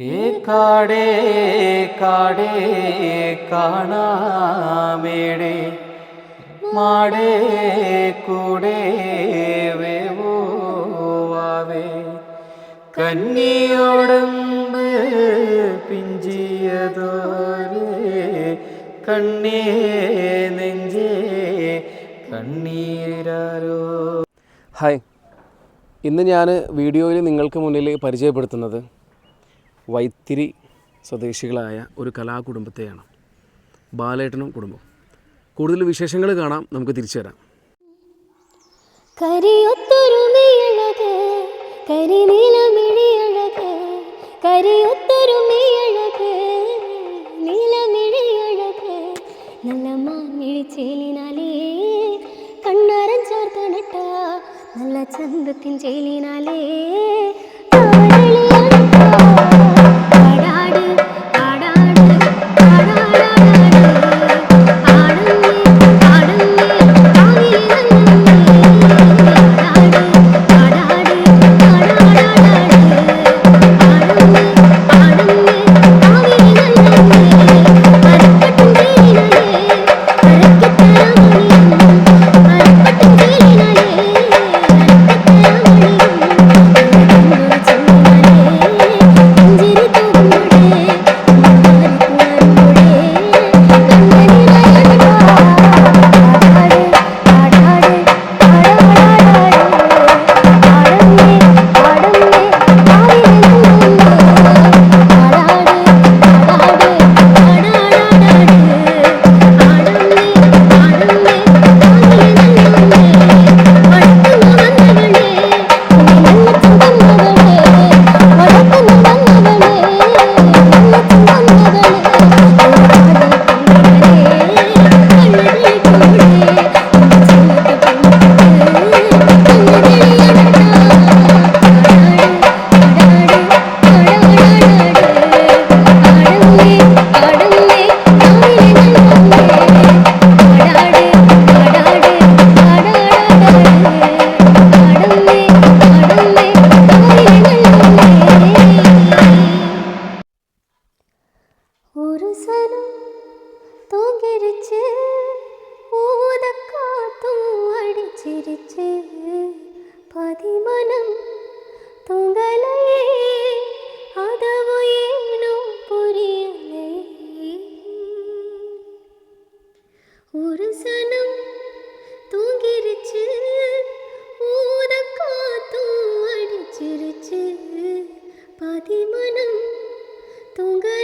ഏ കാടേ കാടേ കാണാമേടേ. മാടേ കൂടെ വേവോവാവേ. കന്നിയോടമ്പ് പിഞ്ചിയതോരെ കണ്ണേ നെഞ്ചേ കണ്ണീരാരോ. ഹായ്. ഇന്ന് ഞാൻ വീഡിയോയിൽ നിങ്ങൾക്ക് മുന്നിൽ പരിചയപ്പെടുത്തുന്നത് വൈത്തിരി സ്വദേശികളായ ഒരു കലാകുടുംബത്തെയാണ് ബാലേട്ടനും കുടുംബം കൂടുതൽ വിശേഷങ്ങൾ കാണാം. നമുക്ക് തിരിച്ചു വരാം. കരിയൊത്തൊരുമയഴക് കരിനീലമിഴിയഴക് നല്ല ചന്തത്തിൻ ചേലിനാലേ ഒരു சனம் தூங்கிருச்சு ஊத காத்தும் പതിമനം பதிமனம் അതവു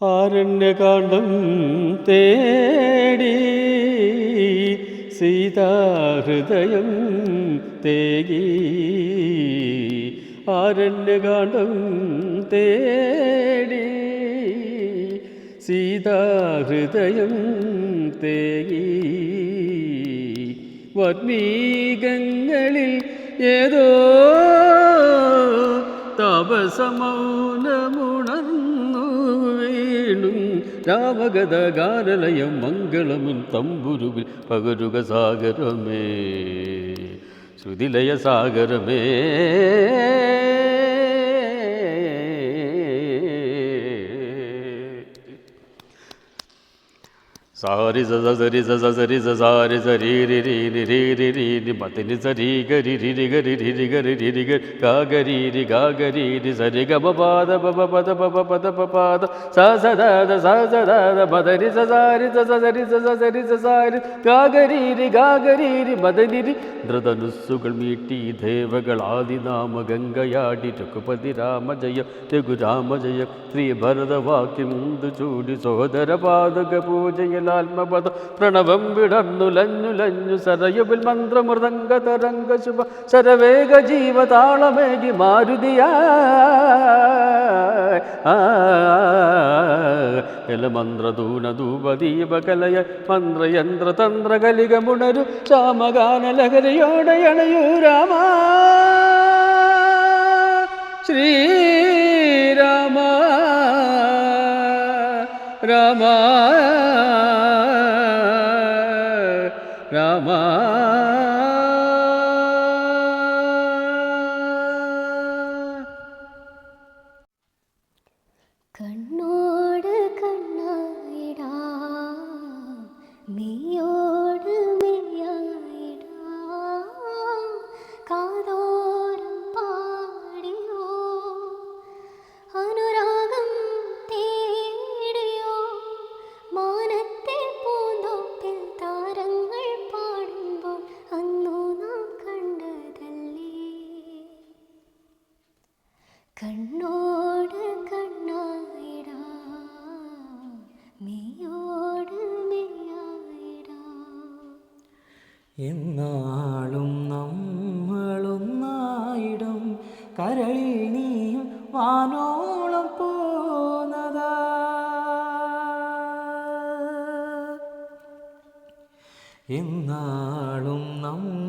ആരണ്യകാന്ഡം തേടി സീതാഹൃദയം തേകി. ആരണ്യകാന്ഡം തേടി സീതാഹൃദയം തേകി. വർണീകങ്ങളിൽ ഏതോ തപസമൗനമുണർന്നു വീണും രാമഗത ഗാനലയം മംഗളമുൻ തമ്പുരുവിൽ പകരുക സാഗരമേ ശ്രുതിലയ സാഗരമേ. സാരി സരി സരി സാരി സരി രി രി രി രി രി രി രി പത്തിന് സരി ഗരി രി രി ഗരി രി രി ഗരി രി രി ഗരി ഗാ രി ഗാ ഗരി രി സരി ഗ പ പാദ പ പ പദ പ പ പദ പ പാദ സ സ ദ ദ സ സ ദ ദ പദ സ സാരി സ സരി സ സരി സാരി ഗാ ഗരി രി ഗാ ഗരി രി മദനി രി ധൃതനുസ്സുകൾ മീട്ടി ദേവകൾ ആദിനാമ ഗംഗയാടി രഘുപതി രാമ ജയ രഘുരാമ ജയ ശ്രീ ഭരതവാക്യം ചൂടി സോദര പാദക ആത്മപദ പ്രണവം വിടർന്നുലഞ്ഞുലഞ്ഞു സരയുവിൽ മന്ത്രമൃദംഗ തരംഗ ശുഭ ശരവേഗ ജീവതാളമേകി മാരുതിയ. ജലമന്ത്രധൂനധൂപദീപകലയ മന്ത്രയന്ത്രതന്ത്രകലികമുണരു ശ്യാമഗാനലഹരിയോടയണയൂ രാമ. ശ്രീരാമ രാമ. കരളിൽ നീയും വാനോളം പോന്നതാ. എന്നാളും നമ്മളൊന്നായിടും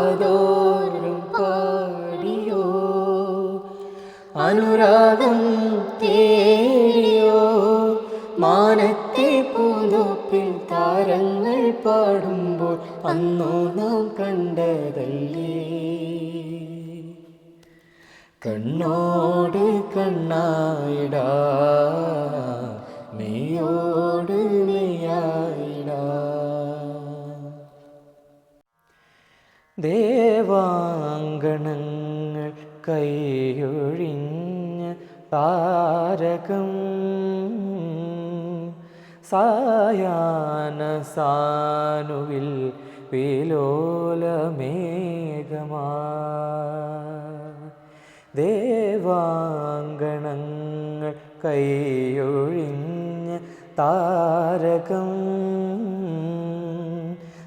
കാതോരം പാടിയോ? അനുരാഗം തേടിയോ? മാനത്തെ പൂന്തോപ്പിൽ താരങ്ങൾ പാടുമ്പോൾ അന്നോ നാം കണ്ടതല്ലേ? കണ്ണോട് കണ്ണായിടാ. ദേവാങ്കണങ്ങൾ കൈയൊഴിഞ്ഞ് താരകം. സായാന സാനുവിൽ വിലോലമേഘമാ. ദേവാങ്കണങ്ങൾ കൈയൊഴിഞ്ഞ് താരകം.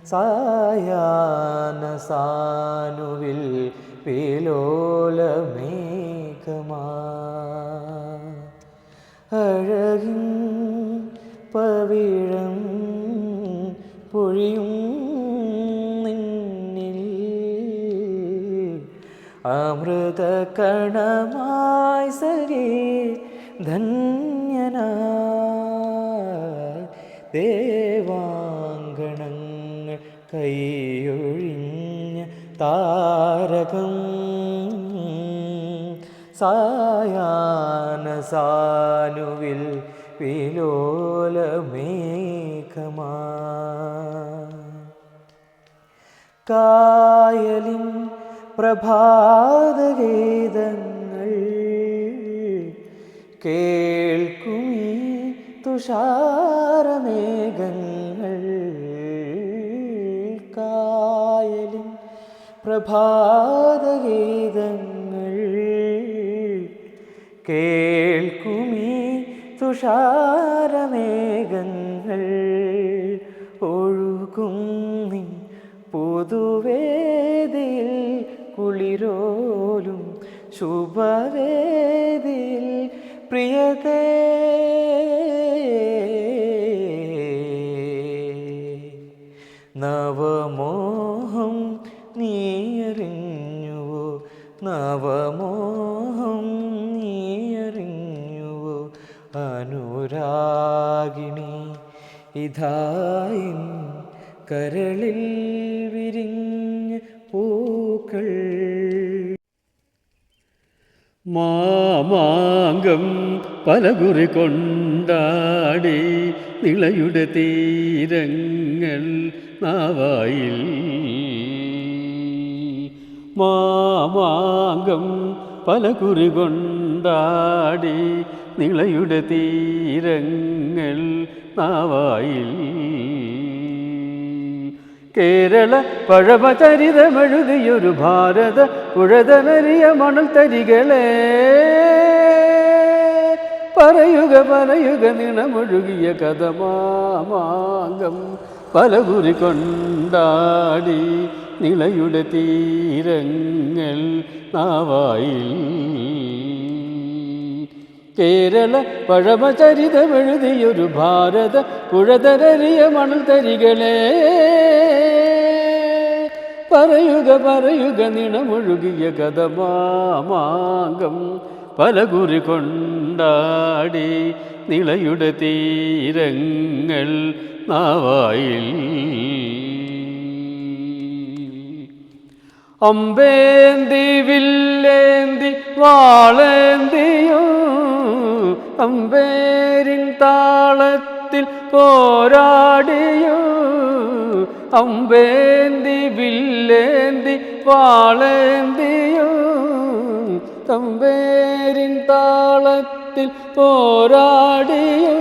സായാന സാനുവിൽ അഴകിൻ പവിഴം പൊഴിയും നിന്നിൽ. അമൃത കണമായി സരി ധന്യന. ദേവാങ്കണങ്ങൾ കൈയൊഴിഞ്ഞ് താരകം. സായാന സാനുവിൽ വിലോലമേഘമാ. കായലിൻ പ്രഭാതഗീതങ്ങൾ കേൾക്കുമീ തുഷാരമേഘങ്ങൾ. പ്രഭാതഗീതങ്ങൾ കേൾക്കുമീ തുഷാരമേഘങ്ങൾ ഒഴുകും പൊതുവേദിൽ കുളിരോലും ശുഭവേദിൽ പ്രിയതേ ഇതായിൻ കരളിൽ വിരിഞ്ഞ് പൂക്കൾ. മാമാങ്കം പലകുറി കൊണ്ടാടി നിളയുടെ തീരങ്ങൾ നാവായിൽ. മാമാങ്കം പലകുറി കൊണ്ടാടി നിളയുടെ തീരങ്ങൾ നാവായിൽ കേരള പഴമചരിതമെഴുതിയൊരു ഭാരത പുഴതനരിയ മണൽ തരികളെ പറയുക പറയുക നിണമൊഴുകിയ കഥമാമാങ്കം പലകുറി കൊണ്ടാടി നിളയുടെ തീരങ്ങൾ നാവായിൽ കേരള പഴമചരിതമെഴുതിയൊരു ഭാരത പുഴതരറിയ മണൽ തരികളെ പറയുക പറയുക നിണമൊഴുകിയ കഥമാമാങ്കം പലകുറി കൊണ്ടാടി നിളയുടെ തീരങ്ങൾ നാവായിൽ. അമ്പേന്തി വില്ലേന്തി വാളേന്തിയോ അമ്പേരിൻ താളത്തിൽ പോരാടിയോ. അമ്പേന്തി വില്ലേന്തി വാളേന്തിയോ. തമ്പേരിൻ താളത്തിൽ പോരാടിയോ.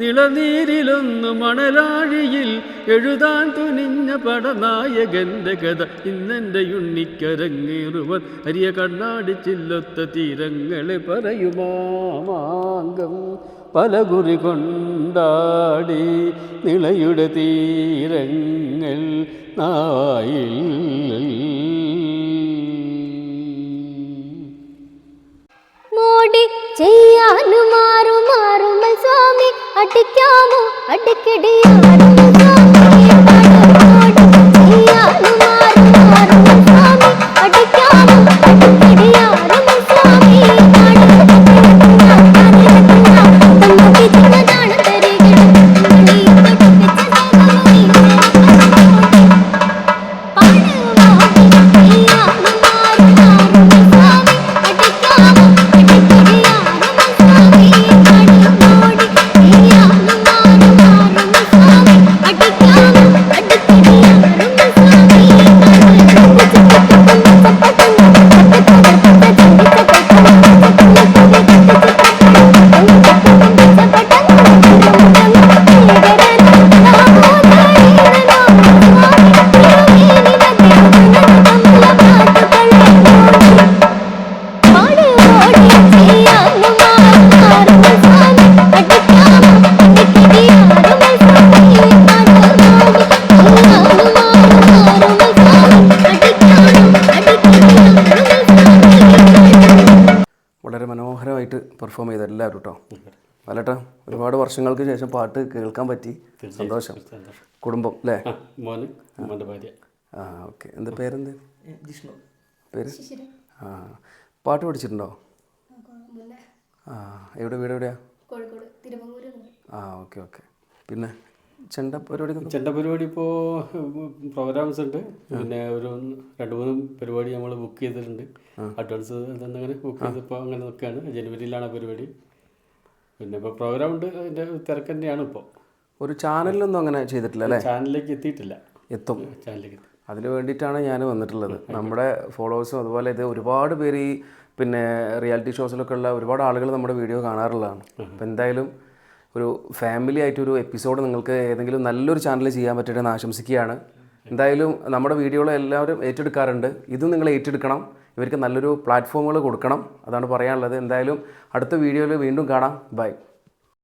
നിളനീരിലൊന്നു മണലാഴിയിൽ എഴുതാൻ തുനിഞ്ഞ പടനായകന്റെ കഥ ഇന്നെന്റെ ഉണ്ണിക്കരങ്ങേറുവൻ. അരിയ കണ്ണാടി ചില്ലൊത്ത തീരങ്ങളെ പറയുമാമാങ്കം. പലകുറി കൊണ്ടാടി നിളയുടെ തീരങ്ങൾ നായിൽ മോടി മാറും മാറു മാറുമൽ സ്വാമി അടിക്കാമോ അടിക്കടിയാറുമൽ പെർഫോം ചെയ്ത എല്ലാവരും കേട്ടോ അല്ലട്ടാ ഒരുപാട് വർഷങ്ങൾക്ക് ശേഷം പാട്ട് കേൾക്കാൻ പറ്റി. സന്തോഷം. കുടുംബം അല്ലേ ആ, മോന് ഭാര്യ. ആ ഓക്കെ. എന്താ പേരെന്ത്? ജിഷ്ണു. പേര്? ആ പാട്ട് പഠിച്ചിട്ടുണ്ടോ? ആ എവിടെ വീട് എവിടെയാ ആ ഓക്കെ ഓക്കെ. പിന്നെ? ചെണ്ട പരിപാടി ചെണ്ട പരിപാടി ഇപ്പോൾ പ്രോഗ്രാംസ് ഉണ്ട്. പിന്നെ ഒരു രണ്ട് മൂന്ന് പരിപാടി നമ്മൾ ബുക്ക് ചെയ്തിട്ടുണ്ട്. അഡ്വാൻസ് അങ്ങനെ ബുക്ക് ചെയ്തപ്പോൾ അങ്ങനെ നിൽക്കുകയാണ് ജനുവരിയിലാണ് ആ പരിപാടി. പിന്നെ ഇപ്പോൾ പ്രോഗ്രാം ഉണ്ട് അതിന്റെ തിരക്ക് തന്നെയാണ് ഇപ്പോൾ ഒരു ചാനലിലൊന്നും അങ്ങനെ ചെയ്തിട്ടില്ല അല്ലേ? ചാനലിലേക്ക് എത്തിയിട്ടില്ല. എത്തും. ചാനലിലേക്ക് അതിന് വേണ്ടിയിട്ടാണ് ഞാൻ വന്നിട്ടുള്ളത്. നമ്മുടെ ഫോളോവേഴ്സും അതുപോലെ ഇത് ഒരുപാട് പേര് ഈ പിന്നെ റിയാലിറ്റി ഷോസിലൊക്കെ ഉള്ള ഒരുപാട് ആളുകൾ നമ്മുടെ വീഡിയോ കാണാറുള്ളതാണ്. അപ്പോൾ എന്തായാലും ഒരു ഫാമിലി ആയിട്ടൊരു എപ്പിസോഡ് നിങ്ങൾക്ക് ഏതെങ്കിലും നല്ലൊരു ചാനൽ ചെയ്യാൻ പറ്റട്ടെ എന്ന് ആശംസിക്കുകയാണ്. എന്തായാലും നമ്മുടെ വീഡിയോകൾ എല്ലാവരും ഏറ്റെടുക്കാറുണ്ട്. ഇതും നിങ്ങൾ ഏറ്റെടുക്കണം. ഇവർക്ക് നല്ലൊരു പ്ലാറ്റ്ഫോമുകൾ കൊടുക്കണം. അതാണ് പറയാനുള്ളത്. എന്തായാലും അടുത്ത വീഡിയോയിൽ വീണ്ടും കാണാം. ബൈ